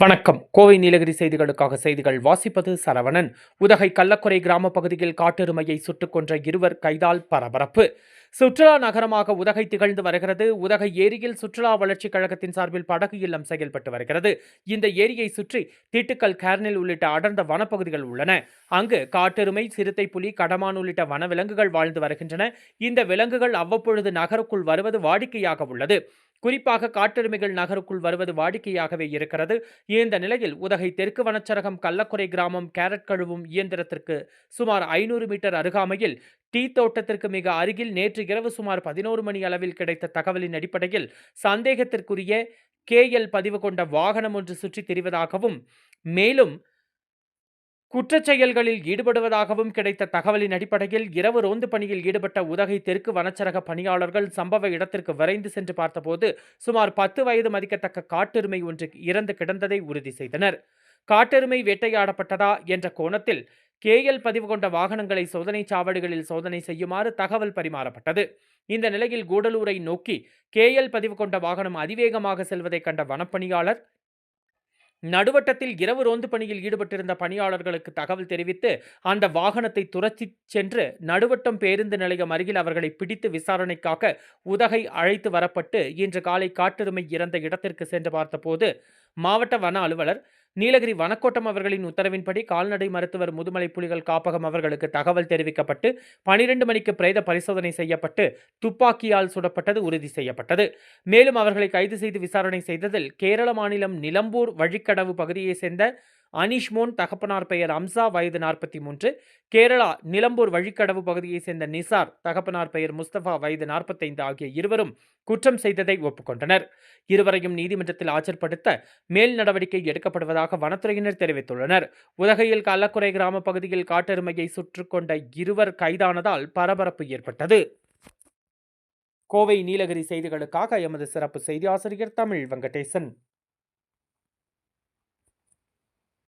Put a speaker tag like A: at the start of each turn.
A: வணக்கம். கோவை நீலகிரி செய்திகளுக்காக செய்திகள் வாசிப்பது சரவணன். உதகை கள்ளக்குறை கிராம பகுதியில் காட்டெருமையை சுட்டுக் கொன்ற இருவர் கைதால் பரபரப்பு. சுற்றுலா நகரமாக உதகை திகழ்ந்து வருகிறது. உதகை ஏரியில் சுற்றுலா வளர்ச்சிக் கழகத்தின் சார்பில் படகு இல்லம் செயல்பட்டு வருகிறது. இந்த ஏரியை சுற்றி திட்டுக்கல் கேர்னில் உள்ளிட்ட அடர்ந்த வனப்பகுதிகள் உள்ளன. அங்கு காட்டெருமை சிறுத்தை புலி கடமான் உள்ளிட்ட வனவிலங்குகள் வாழ்ந்து வருகின்றன. இந்த விலங்குகள் அவ்வப்பொழுது நகருக்குள் வருவது வாடிக்கையாக உள்ளது. குறிப்பாக காட்டெருமைகள் நகருக்குள் வருவது வாடிக்கையாகவே இருக்கிறது. இந்த நிலையில் உதகை தெற்கு வனச்சரகம் கள்ளக்குறை கிராமம் கேரட் கழுவும் இயந்திரத்திற்கு சுமார் ஐநூறு மீட்டர் அருகாமையில் டீ தோட்டத்திற்கு மிக அருகில் நேற்று இரவு சுமார் பதினோரு மணி அளவில் கிடைத்த தகவலின் அடிப்படையில் சந்தேகத்திற்குரிய கேஎல் பதிவு கொண்ட வாகனம் ஒன்று சுற்றித் திரிவதாகவும் மேலும் குற்றச் செயல்களில் ஈடுபடுவதாகவும் கிடைத்த தகவலின் அடிப்படையில் இரவு ரோந்து பணியில் ஈடுபட்ட உதகை தெற்கு வனச்சரக பணியாளர்கள் சம்பவ இடத்திற்கு விரைந்து சென்று பார்த்தபோது சுமார் பத்து வயது மதிக்கத்தக்க காட்டெருமை ஒன்று இறந்து கிடந்ததை உறுதி செய்தனர். காட்டெருமை வேட்டையாடப்பட்டதா என்ற கோணத்தில் கேஎல் பதிவு கொண்ட வாகனங்களை சோதனை சாவடிகளில் சோதனை செய்யுமாறு தகவல் பரிமாறப்பட்டது. இந்த நிலையில் கூடலூரை நோக்கி கேஎல் பதிவு கொண்ட வாகனம் அதிவேகமாக செல்வதைக் கண்ட வனப்பணியாளர் நடுவட்டத்தில் இரவு ரோந்து பணியில் ஈடுபட்டிருந்த பணியாளர்களுக்கு தகவல் தெரிவித்து அந்த வாகனத்தை துரத்தி சென்று நடுவட்டம் பேருந்து நிலையம் அருகில் அவர்களை பிடித்து விசாரணைக்காக உதகை அழைத்து வரப்பட்டு இன்று காலை காட்டெருமை இறந்த இடத்திற்கு சென்று பார்த்தபோது மாவட்ட வன அலுவலர் நீலகிரி வனக்கோட்டம் அவர்களின் உத்தரவின்படி கால்நடை மருத்துவர் முதுமலை புலிகள் காப்பகம் அவர்களுக்கு தகவல் தெரிவிக்கப்பட்டு பனிரெண்டு மணிக்கு பிரேத பரிசோதனை செய்யப்பட்டு துப்பாக்கியால் சுடப்பட்டது உறுதி செய்யப்பட்டது. மேலும் அவர்களை கைது செய்து விசாரணை செய்ததில் கேரள மாநிலம் நிலம்பூர் வழிக்கடவு பகுதியைச் சேர்ந்த அனிஷ்மோன் தகப்பனார் பெயர் அம்சா வயது நாற்பத்தி மூன்று கேரளா நிலம்பூர் வழிக்கடவு பகுதியைச் சேர்ந்த நிசார் தகப்பனார் பெயர் முஸ்தபா வயது நாற்பத்தைந்து ஆகிய இருவரும் குற்றம் செய்ததை ஒப்புக்கொண்டனர். இருவரையும் நீதிமன்றத்தில் ஆஜர்படுத்த மேல் நடவடிக்கை எடுக்கப்படுவதாக வனத்துறையினர் தெரிவித்துள்ளனர். உதகையில் கள்ளக்குறை கிராம பகுதியில் காட்டெருமையை சுற்றுக்கொண்ட இருவர் கைதானதால் பரபரப்பு ஏற்பட்டது. கோவை நீலகிரி செய்திகளுக்காக எமது சிறப்பு செய்தி ஆசிரியர் தமிழ் வெங்கடேசன்.